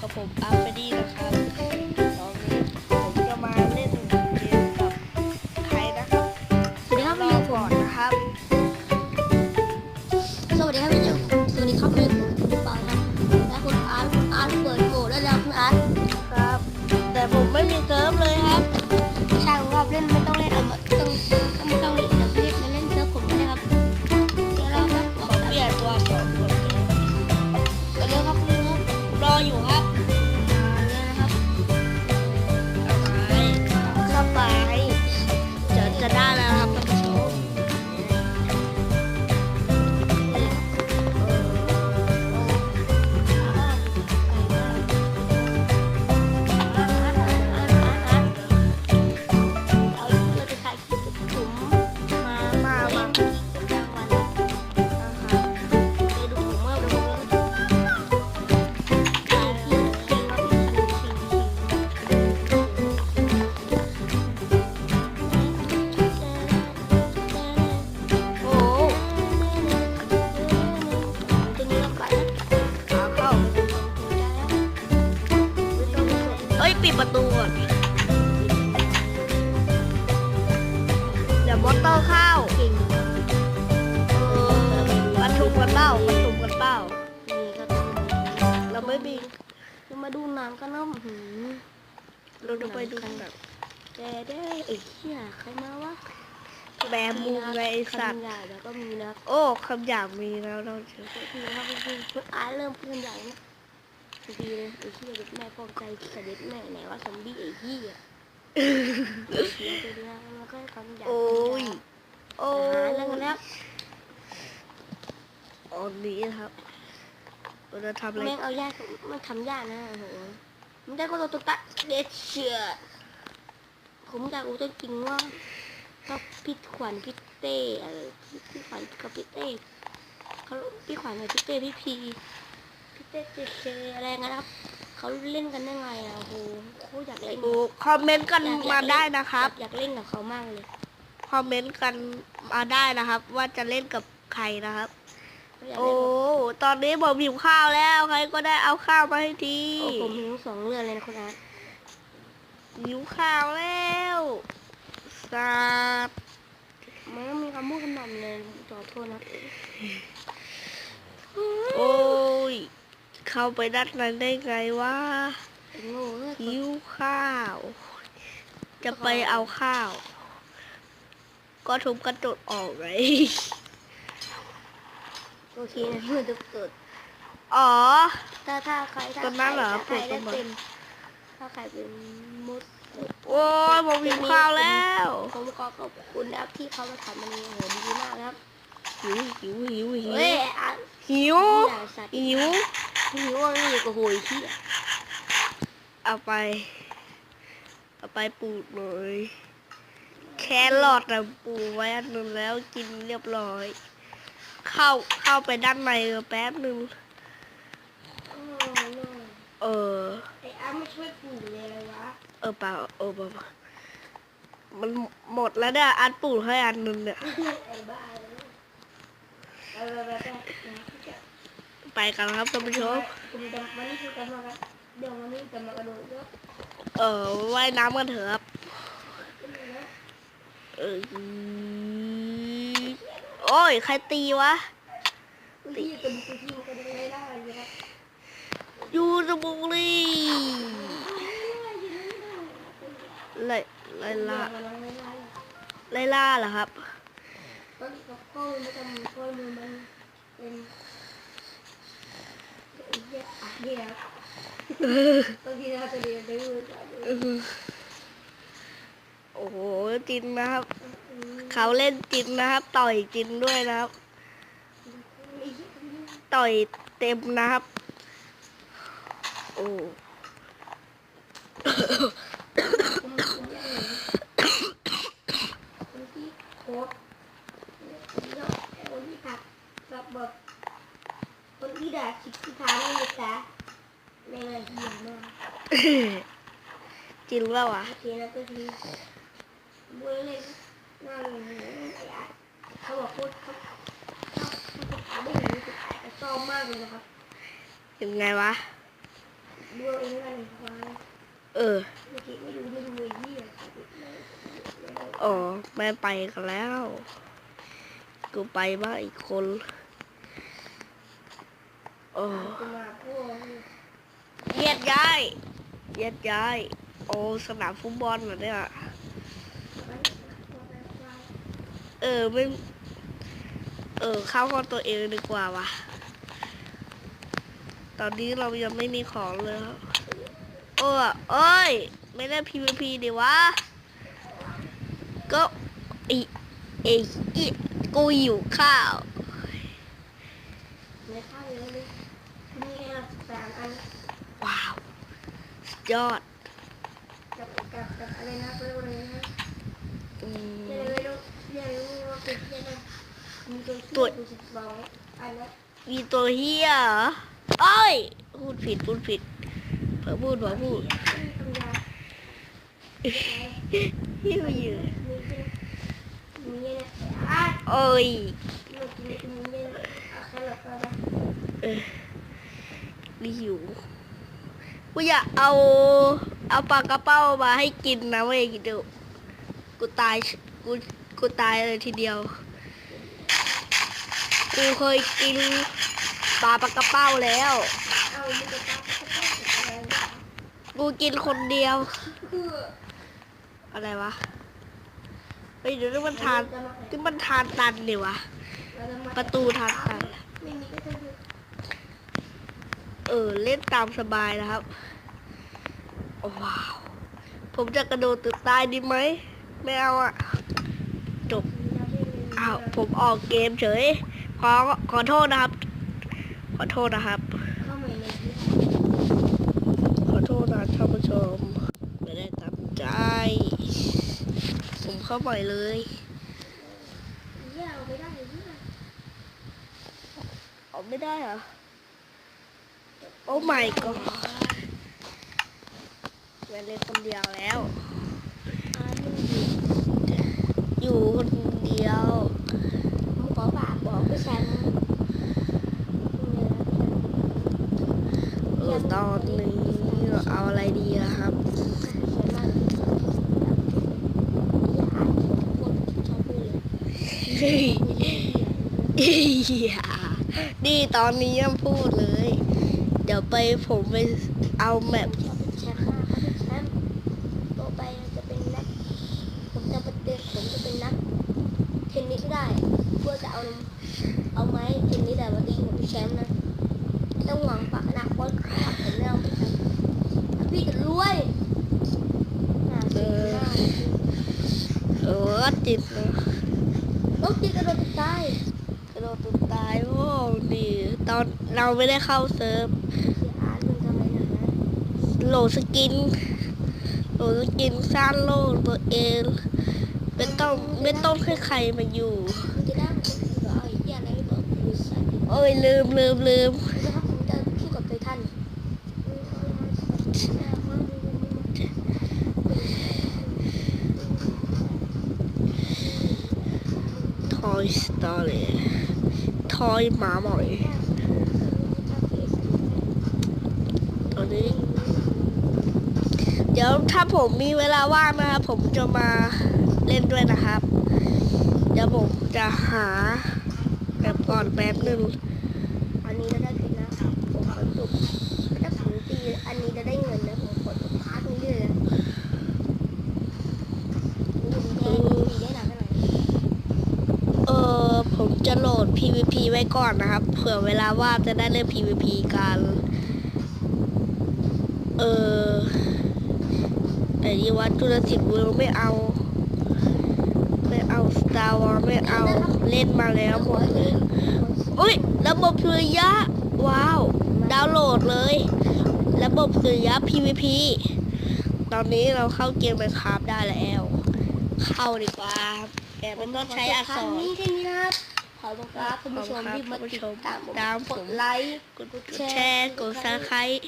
กับผมอาร์เฟดี้นะครับตอนนี้ผมจะมาเล่นเกมกับใครนะครับสวัสดีครับรพี่อยูผก่อมนนะครับ สวัสดีครับพี่ยูสวัสดีครับพี่ยูผมปาครับและคุณอาร์ตคุณอาร์ตเปิดโหมดได้แล้วคุณอาร์ตครับ แต่ผมไม่มีเซิร์ฟเลย ยปิดประตูก่อนเดี๋ยวมอเตอร์เข้าเออมันถูกกันเปล่ามันถูกกันเปล่าเราไม่มีจะมาดูหนังกันนะหืมเราจะไปดูแบบแกได้ไอ้เหี้ยใครมาวะแบมูไงไอสัตว์ใหญ่แล้วก็มีนะโอ้คำหยาบมีแล้วเราเจอพี่นะครับพี่คุณอาร์ตเริ่มเพื่อนใหญ่นะ ดีเลยไอ้เหี้ยเด็กแม่ปลอมใจเด็กแม่ไหนว่าซอมบี้ไอ้เหี้ยเดี๋ยวตัวเดียวมันก็คำหยาบโอ้ยโอ้หาเรื่องแล้วอันนี้ครับเราจะทำอะไรแม่งเอายากมันทำยากนะโอ้โหมันได้ก็ตัวตุ๊กตาเด็ดเชื่อผมอยากรู้จริงว่าก็พี่ขวัญพี่เต้อะไรพี่ขวัญกับพี่เต้เขาพี่ขวัญกับพี่เต้พี่พี เต้เจเคอะไรเงี้ยครับเขาเล่นกันได้ไงอะโอ้โหโคตรอยากเล่น ดูคอมเมนต์กันมาได้นะครับ อยากเล่นกับเขามากเลยคอมเมนต์กันมาได้นะครับ ว่าจะเล่นกับใครนะครับอยากโอ้เล่นกับตอนนี้ผมหิวข้าวแล้วใครก็ได้เอาข้าวมาให้ทีโอ้ผมมีทั้งสองเรื่องเลยนะคุณอาร์ตหิวข้าวแล้วสาบมันก็มีคำพูดคำนำเลยขอโทษนะโอ้ย เข้าไปด้านในได้ไงวะไอ้โง่เอ้ยหิวข้าว จะไปเอาข้าว ก็ทุบกระจกออกไงโอเคนะเมื่อตุกตุดอ๋อ ถ้าถ้าใครถ้าตรงนั้นเหรอถ้าใครปลูกตรงนั้นได้เป็นถ้าใครเป็นมุดโอ้ยผมหิวข้าวแล้วผมขอขอบคุณนะครับที่เขามาทำมันนี้โอ้โหดีมากนะครับหิวหิวหิวหิวเฮ้ยอะหิวอย่าสัตว์ หิวหิวอะไรอยู่กับโหยที่เอาไป เอาไปปลูกเลย แครอทนะปลูกไว้อันนึงแล้วกินเรียบร้อย เข้าเข้าไปด้านในแป๊บนึง เออไอ้อ้าไม่ช่วยปู่เลยเลยวะ เออเปล่าเออเปล่ามันหมดแล้วเนี่ยอันปลูกให้อันนึงเนี่ย ไปกันครับท่านผู้ชมเออว่ายน้ำกันเถอะครับเออโอ้ย ใครตีวะตียูสบุรีไลไล่ล่าไล่ล่าเหรอครับตอนนี้ก็มือมันเป็น โอ้โหจินนะครับ เขาเล่นจินนะครับ ต่อยจินด้วยนะครับ ต่อยเต็มนะครับ โอ้ คนที่โค้ดคนที่ผักกับบอกคนที่ด่าชิคกี้พายนี่นะจ๊ะในเรื่องเหี้ยมาก จินว่าวะโอเคนะก็คือบุยเล่นน่าเขาบอกพูดเขาเขาเขาได้ยินสุดท้ชอบมากเลยนะครับยังไงวะดูเองแล้วกันหนึ่งควายเออเมื่อกี้ไม่ไม่ดูไอ้เหี้ยอ๋อแม่ไปกันแล้ว กูไปบ้างอีกคนโอ้กูมาพวกเย็ดย้ายเย็ดย้าย โอ้สนามฟุตบอลเหรอเนี่ยเออไม่ เออเข้าห้องตัวเองดีกว่าวะตอนนี้เรายังไม่มีของเลยครับเออเอ้ย ไม่ได้ PVP ดิวะ ก็ไอไออีกูอยู่ข้าวในข้าวเยอะเลยมีแค่สามอันว้าวสุดยอด กับอะไรนะเรียกว่าอะไรนะอืมเรียกไม่รู้เรียกไม่รู้ว่าเป็นเรียกอะไรมีตัวตัวตัวสิบสองอันละมีตัวเฮียเหรอเอ้ยพูดผิดพูดผิดเผลอพูดเผลอพูดมีปัญญาฮิวอยู่มีมีเนี่ยอะโอ้ยเรากินมีเนี่ยเอาแค่หลับก็ได้เออหิวกูอยากเอา เอาปลากระเป้ามาให้กินนะเว้ยกินดูกูตายกูกูตายเลยทีเดียว กูเคยกินปลาปลากระเป้าแล้ว เอามีกระตับกระตับอะไรนะกูกินคนเดียว คืออะไรวะเฮ้ยเดี๋ยวนี้มันทานนี่มันทานตันดิวะประตูทางตัน ไม่มีก็จะดูเออ เล่นตามสบายนะครับ ว้าว ผมจะกระโดดตึกตายดีไหม ไม่เอาอะจบอ้าวผมออกเกมเฉย ขอขอโทษนะครับ ขอโทษนะครับ ขอโทษนะท่านผู้ชม ไม่ได้ตั้งใจ ผมเข้าไปเลยเอาไม่ได้เยี่ยออกไม่ได้เหรอ โอ้ my god แม่เล่นคนเดียวแล้วอ่าหนึ่งอยู่คนเดียวผมขอฝากบอกพี่แชมป์เออตอนนี้เราเอาอะไรดีอะครับเฮ้ยเหี้ยนี่ตอนนี้ยังพูดเลย เดี๋ยวไปผมไปเอาแมปแชมป์มากครับพี่แชมป์ต่อไปจะเป็นนัก ผมจะเป็นเด็กผมจะเป็นนักเทนนิสได้ เพื่อจะเอาเอาไม้เทนนิสแต่มาตีหัวพี่แชมป์นะต้องหวังปากอนาคตครับผมไม่เอาพี่แชมป์พี่จะรวยน่าสิน่าสิ เออ ติดเลยต้องตีกระโดดตายกระโดดตุกตายโอ้ดีตอนเราไม่ได้เข้าเซิร์ฟเสียอาร์ตมึงทำอะไรหนักนะโหลดสกินโหลดสกินสร้างโลกตัวเองไม่ต้องไม่ต้องให้ใครมาอยู่มึงจะได้มันก็คือเอาไอ้เหี้ยอะไรไม่บอกกูใส่เอ้ยลืมลืมลืม นะครับผมจะสู้กับไททัน ทอยสตอรี่ทอยหมาหมอยตอนนี้ เดี๋ยวถ้าผมมีเวลาว่างนะครับ ผมจะมาเล่นด้วยนะครับ เดี๋ยวผมจะหาแบบก่อนแป๊บหนึ่งอันนี้เราได้คืนนะครับผมขอจบถ้าผมตีอันนี้ะผมขอจบพาร์ทนี้เลยนะดูดีแดงดีได้หนักขนาดไหน เออผมจะโหลด PVP ไว้ก่อนนะครับ เผื่อเวลาว่างจะได้เล่น PVP กัน เออแต่ยี่วัดจุลศิษย์วิร์ไม่เอา ไม่เอา Star Wars ไม่เอาเล่นมาแล้วหมดเลยอุ้ยระบบสุริยะ ว้าว ดาวน์โหลดเลย ระบบสุริยะ PVP ตอนนี้เราเข้าเกมไปคราฟได้แล้ว เข้าดีกว่าแต่ไม่ต้องใช้อักษรนี้แค่นี้นะครับ ขอบคุณครับคุณผู้ชมที่มาติดตามผมตามผมกดไลค์ กดแชร์ กดซับสไครต์